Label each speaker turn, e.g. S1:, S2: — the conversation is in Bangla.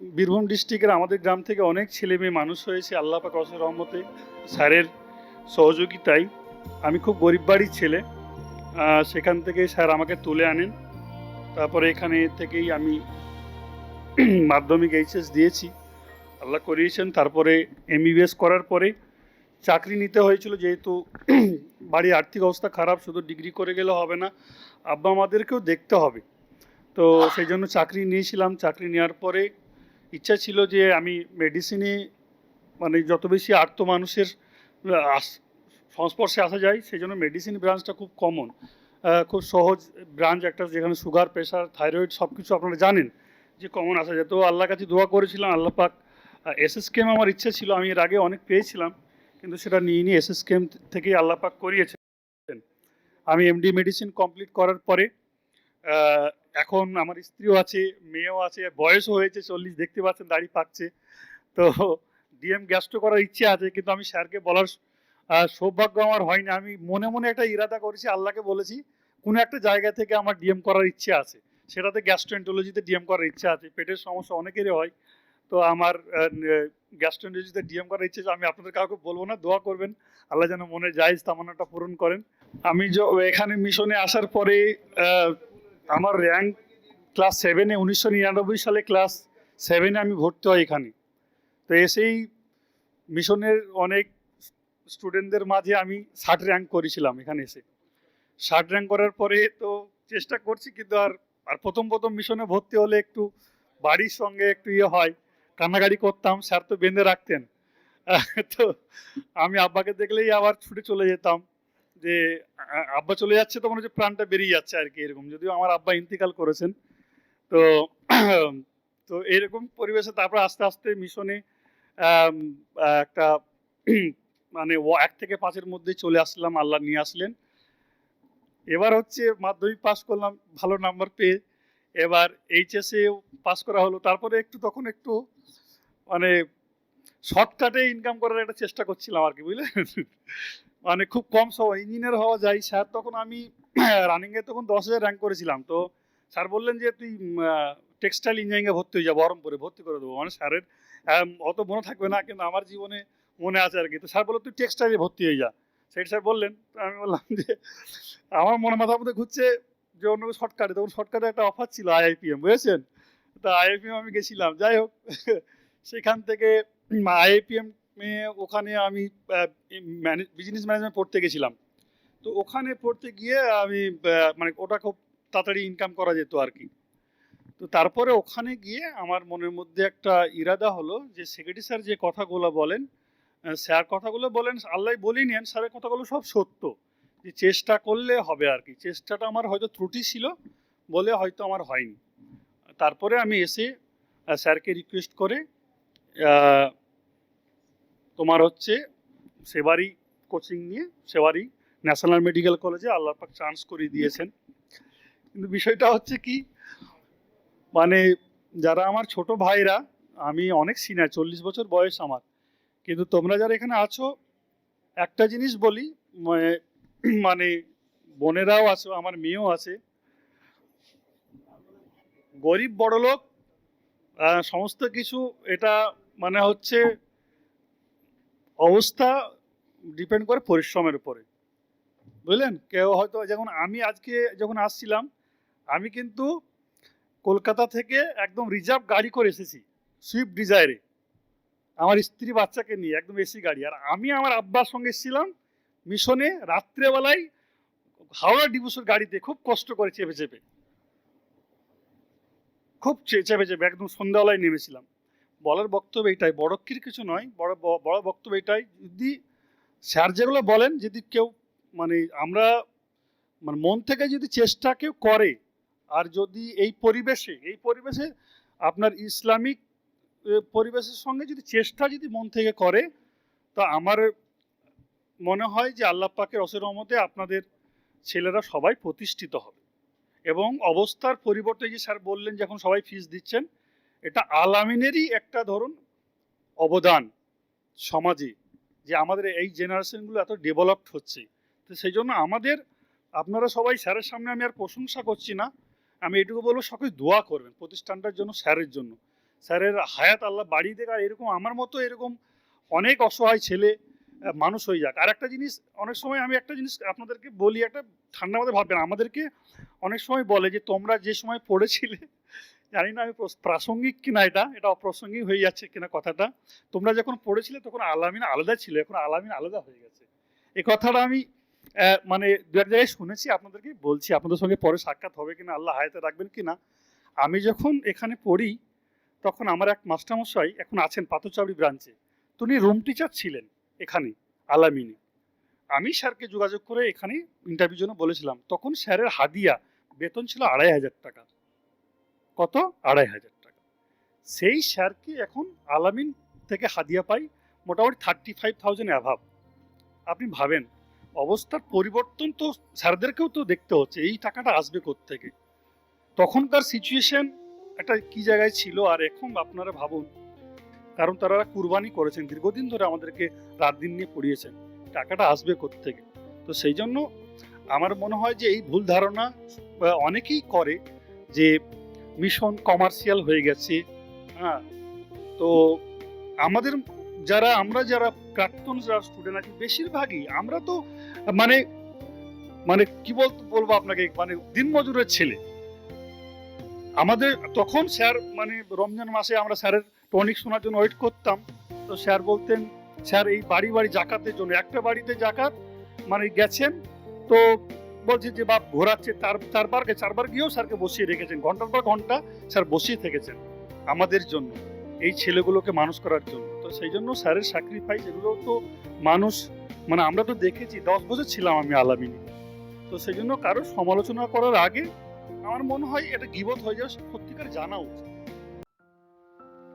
S1: বীরভূম ডিস্ট্রিক্টের আমাদের গ্রাম থেকে অনেক ছেলে মেয়ে মানুষ হয়েছে, আল্লাহ পাক অসের রহমতে স্যারের সহযোগিতায়। আমি খুব গরিব বাড়ির ছেলে। সেখান থেকে স্যার আমাকে তুলে আনেন। তারপরে এখানে থেকেই আমি মাধ্যমিক এইচএস দিয়েছি। আল্লাহ করিয়েছেন। তারপরে এমবিবিএস করার পরে চাকরি নিতে হয়েছিল যেহেতু বাড়ির আর্থিক অবস্থা খারাপ, শুধু ডিগ্রি করে গেলে হবে না আব্বা আমাদেরকেও দেখতে হবে। তো সেই জন্য চাকরি নিয়েছিলাম। চাকরি নেওয়ার পরে ইচ্ছা ছিল যে আমি মেডিসিনে মানে যত বেশি আর্ত মানুষের সংস্পর্শে আসা যায় সেই জন্য মেডিসিন ব্রাঞ্চটা খুব কমন খুব সহজ ব্রাঞ্চ একটা যেখানে সুগার প্রেশার থাইরয়েড সব কিছু আপনারা জানেন যে কমন আসা যায়। তো আল্লাহর কাছে দোয়া করেছিলাম, আল্লাহ পাক এসএসকেম আমার ইচ্ছা ছিল, আমি এর আগে অনেক পেয়েছিলাম, কিন্তু সেটা নিয়ে নিয়ে এসএসকেম থেকেই আল্লাহ পাক করিয়েছেন। আমি এমডি মেডিসিন কমপ্লিট করার পরে এখন আমার স্ত্রীও আছে, মেয়েও আছে, বয়সও হয়েছে চল্লিশ, দেখতে পাচ্ছেন, দাড়ি পাকছে। তো ডিএম গ্যাস্ট্রো করার ইচ্ছে আছে, কিন্তু আমি স্যারকে বলার সৌভাগ্য আমার হয়নি। আমি মনে মনে একটা ইরাদা করেছি, আল্লাহকে বলেছি, কোনো একটা জায়গা থেকে আমার ডিএম করার ইচ্ছে আছে। সেটাতে গ্যাস্ট্রোএন্টোলজিতে ডিএম করার ইচ্ছে আছে, পেটের সমস্যা অনেকেরই হয়। তো আমার গ্যাস্ট্রোএন্টোলজিতে ডিএম করার ইচ্ছে আমি আপনাদের কাউকে বলব না, দোয়া করবেন, আল্লাহ যেন মনে জায়জ তামান্নাটা পূরণ করেন। আমি এখানে মিশনে আসার পরে আমার র্যাঙ্ক ক্লাস সেভেনে উনিশশো নিরানব্বই সালে ক্লাস সেভেনে আমি ভর্তি হই এখানে। তো এসেই মিশনের অনেক স্টুডেন্টদের মাঝে আমি ষাট র্যাঙ্ক করেছিলাম এখানে এসে। ষাট র্যাঙ্ক করার পরে তো চেষ্টা করছি, কিন্তু আর আর প্রথম প্রথম মিশনে ভর্তি হলে একটু বাড়ির সঙ্গে একটু ইয়ে হয় কান্নাকাড়ি করতাম স্যার তো বেঁধে রাখতেন। তো আমি আব্বাকে দেখলেই আবার ছুটে চলে যেতাম। যে আব্বা চলে যাচ্ছে তো মনে হচ্ছে প্রাণটা বেরিয়ে যাচ্ছে আর কি এরকম। যদিও আমার আব্বা ইন্তিকাল করেছেন। তো তো এরকম পরিবেশে তারপর আস্তে আস্তে মিশনে একটা মানে ও এক থেকে পাঁচের মধ্যে চলে আসলাম, আল্লাহ নিয়ে আসলেন। এবার হচ্ছে মাধ্যমিক পাস করলাম, ভালো নাম্বার পেয়ে। এবার এইচএসএ পাস করা হলো। তারপরে একটু, তখন একটু মানে শর্টকাটে ইনকাম করার একটা চেষ্টা করছিলাম আর কি বুঝলেন মানে খুব কম সময় ইঞ্জিনিয়ার হওয়া যায়। স্যার তখন আমি রানিংয়ে তখন দশ হাজার র্যাঙ্ক করেছিলাম। তো স্যার বললেন যে, তুই টেক্সটাইল ইঞ্জিনিয়ারিংয়ে ভর্তি হয়ে যা, বহরমপুরে ভর্তি করে দেবো। মানে স্যারের অত মনে থাকবে না, কিন্তু আমার জীবনে মনে আছে আর কি। তো স্যার বলল, তুই টেক্সটাইলে ভর্তি হয়ে যা। সেটা স্যার বললেন আমি বললাম যে, আমার মনে মাথার মধ্যে ঘুরছে যে, অন্য শর্টকাটে তখন শর্টকাটে একটা অফার ছিল আইআইপিএম বুঝেছেন? তো আইআইপিএম আমি গেছিলাম। যাই হোক, সেখান থেকে আইআইপিএম ওখানে আমি বিজনেস ম্যানেজমেন্ট পড়তে গেছিলাম। তো ওখানে পড়তে গিয়ে আমি মানে ওটা খুব তাড়াতাড়ি ইনকাম করা যেত আর কি তো তারপরে ওখানে গিয়ে আমার মনের মধ্যে একটা ইরাদা হলো যে সেক্রেটারি স্যার যে কথাগুলো বলেন স্যার কথাগুলো বলেন, আল্লাহ বলেই নেন স্যারের কথাগুলো সব সত্য। যে চেষ্টা করলে হবে আর কি চেষ্টাটা আমার হয়তো ত্রুটি ছিল বলে হয়তো আমার হয়নি। তারপরে আমি এসে স্যারকে রিকোয়েস্ট করে তোমার হচ্ছে সেবারি কোচিং নিয়ে সেবারি ন্যাশনাল মেডিকেল কলেজে আল্লাহ পাক চান্স করে দিয়েছেন। কিন্তু বিষয়টা হচ্ছে কি মানে যারা আমার ছোট ভাইরা, আমি অনেক সিনিয়র চল্লিশ বছর বয়স আমার, কিন্তু তোমরা যারা এখানে আছো, একটা জিনিস বলি, মানে- মানে বোনেরাও আছো, আমার মেয়েও আছে। গরিব বড়লোক সমস্ত কিছু এটা মানে হচ্ছে অবস্থা ডিপেন্ড করে পরিশ্রমের উপরে। বুঝলেন? কেউ হয়তো যেমন আমি আজকে যখন আসছিলাম, আমি কিন্তু কলকাতা থেকে একদম রিজার্ভ গাড়ি করে এসেছি সুইফট ডিজায়ারে আমার স্ত্রী বাচ্চাকে নিয়ে, একদম এসি গাড়ি। আর আমি আমার আব্বার সঙ্গে এসেছিলাম মিশনে রাত্রেবেলায় হাওড়া ডিবুসের গাড়িতে, খুব কষ্ট করে চেপে চেপে। খুব চেপে চেপে, একদম সন্ধ্যাবেলায় নেমেছিলাম। বলার বক্তব্য এটাই বড়ক্ষীর কিছু নয়, বড় বড় বক্তব্য এটাই, যদি স্যার যেগুলো বলেন, যদি কেউ মানে আমরা মানে মন থেকে যদি চেষ্টা কেউ করে, আর যদি এই পরিবেশে এই পরিবেশে আপনার ইসলামিক পরিবেশের সঙ্গে যদি চেষ্টা যদি মন থেকে করে, তো আমার মনে হয় যে আল্লাহ পাকের অসের আপনাদের ছেলেরা সবাই প্রতিষ্ঠিত হবে। এবং অবস্থার পরিবর্তে যে স্যার বললেন যখন সবাই ফিস দিচ্ছেন এটা আলামিনেরই একটা ধরুন অবদান সমাজে যে আমাদের এই জেনারেশনগুলো এত ডেভেলপড হচ্ছে। তো সেই জন্য আমাদের, আপনারা সবাই স্যারের সামনে আমি আর প্রশংসা করছি না। আমি এটুকু বলব, সকলে দোয়া করবেন প্রতিষ্ঠানটার জন্য স্যারের জন্য। স্যারের হায়াত আল্লাহ বাড়িয়ে দেখ আর এরকম আমার মতো এরকম অনেক অসহায় ছেলে মানুষ হয়ে যাক। আর একটা জিনিস, অনেক সময় আমি একটা জিনিস আপনাদেরকে বলি, একটা ঠান্ডা মাথায় ভাববেন আমাদেরকে অনেক সময় বলে যে তোমরা যে সময় পড়েছিলে জানি না আমি প্রাসঙ্গিক কিনা এটা এটা অপ্রাসঙ্গিক হয়ে যাচ্ছে কিনা কথাটা। তোমরা যখন পড়েছিলে তখন আলামিন আলাদা ছিল, এখন আলামিন আলাদা হয়ে গেছে। এই কথাটা আমি মানে দু এক জায়গায় শুনেছি, আপনাদেরকে বলছি, আপনাদের সঙ্গে পরে সাক্ষাৎ হবে কিনা, আল্লাহ হায়াতে রাখবেন কিনা। আমি যখন এখানে পড়ি, তখন আমার এক মাস্টারমশাই এখন আছেন পাথরচাবড়ি ব্রাঞ্চে। তিনি রুম টিচার ছিলেন এখানে, আলামিনে। আমি স্যারকে যোগাযোগ করে এখানে ইন্টারভিউ জন্য বলেছিলাম, তখন স্যারের হাদিয়া, বেতন ছিল আড়াই হাজার টাকা। কত? আড়াই হাজার টাকা। সেই স্যারকে এখন আলামিন থেকে হাদিয়া পাই মোটামুটি থার্টি ফাইভ থাউজেন্ড অ্যাভাব আপনি ভাবেন, অবস্থার পরিবর্তন তো স্যারদেরকেও তো দেখতে হচ্ছে, এই টাকাটা আসবে থেকে তখনকার সিচুয়েশন একটা কি জায়গায় ছিল, আর এখন আপনারা ভাবুন, কারণ তারা কুরবানি করেছেন, দীর্ঘদিন ধরে আমাদেরকে রাত দিন নিয়ে পড়িয়েছেন, টাকাটা আসবে থেকে তো সেই জন্য আমার মনে হয় যে এই ভুল ধারণা অনেকেই করে যে মিশন কমার্শিয়াল হয়ে গেছে। হ্যাঁ তো আমাদের যারা, আমরা যারা প্রাক্তন যারা স্টুডেন্ট আছি, বেশিরভাগই আমরা তো মানে মানে কি বলতে বলব আপনাকে মানে দিনমজুরের ছেলে। আমাদের তখন স্যার মানে রমজান মাসে আমরা স্যারের টনিক শোনার জন্য ওয়েট করতাম। তো স্যার বলতেন, স্যার, এই বাড়ি বাড়ি জাকাতের জন্য, একটা বাড়িতে জাকাত মানে গেছেন, তো বলছে যে বাপ ঘোরাচ্ছে, তার চারবার চারবার গিয়েও স্যারকে বসিয়ে রেখেছেন। ঘণ্টার পর ঘণ্টা স্যার বসিয়ে থেকেছেন আমাদের জন্য, এই ছেলেগুলোকে মানুষ করার জন্য। তো সেই জন্য স্যারের স্যাক্রিফাইস এগুলো তো মানুষ মানে আমরা তো দেখেছি, দশ বছর ছিলাম আমি আলামিনী। তো সেই জন্য কারও সমালোচনা করার আগে আমার মনে হয় এটা গিবত হয়ে যাওয়া সত্যিকার জানা উচিত।